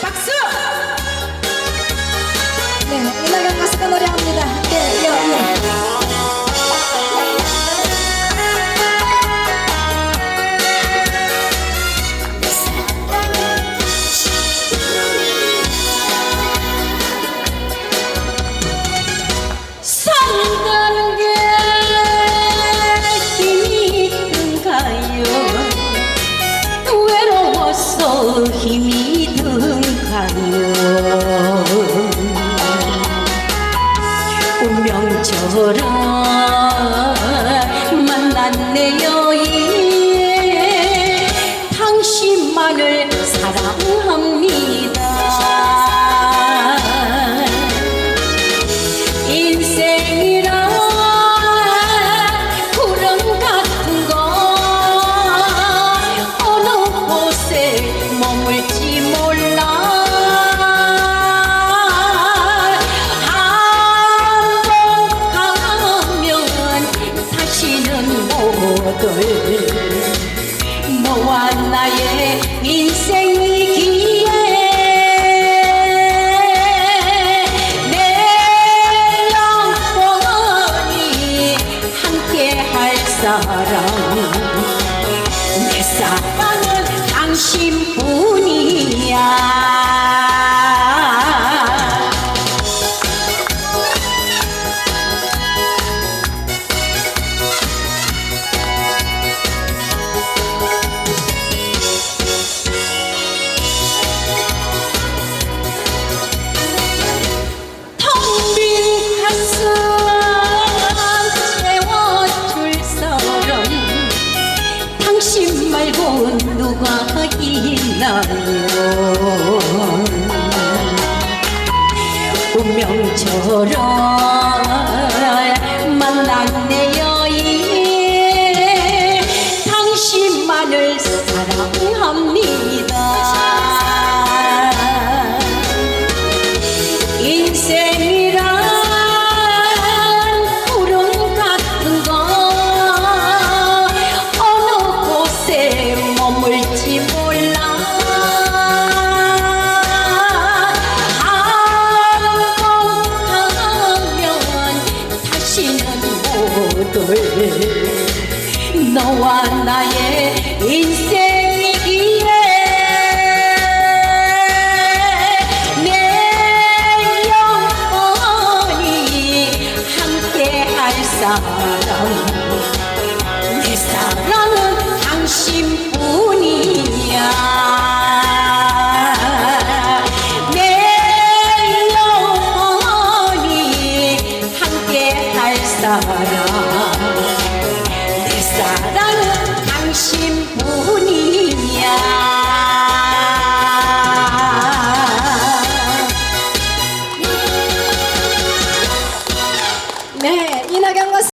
박수! 네, 이나경 가수가 노래합니다. 네, 여, 여. 산 운명처럼 만났네요 예. 당신만을 사랑합니다 못올 너와 나의 인생이기에 내 영원히 함께 할 사람 내 사랑은 당신 누가 있나요 운명처럼 만났네요 이. 당신만을 사랑합니다 못올 너와 나의 인생이기에 내 영원히 함께 할 사람 내 사랑은 당신 Dá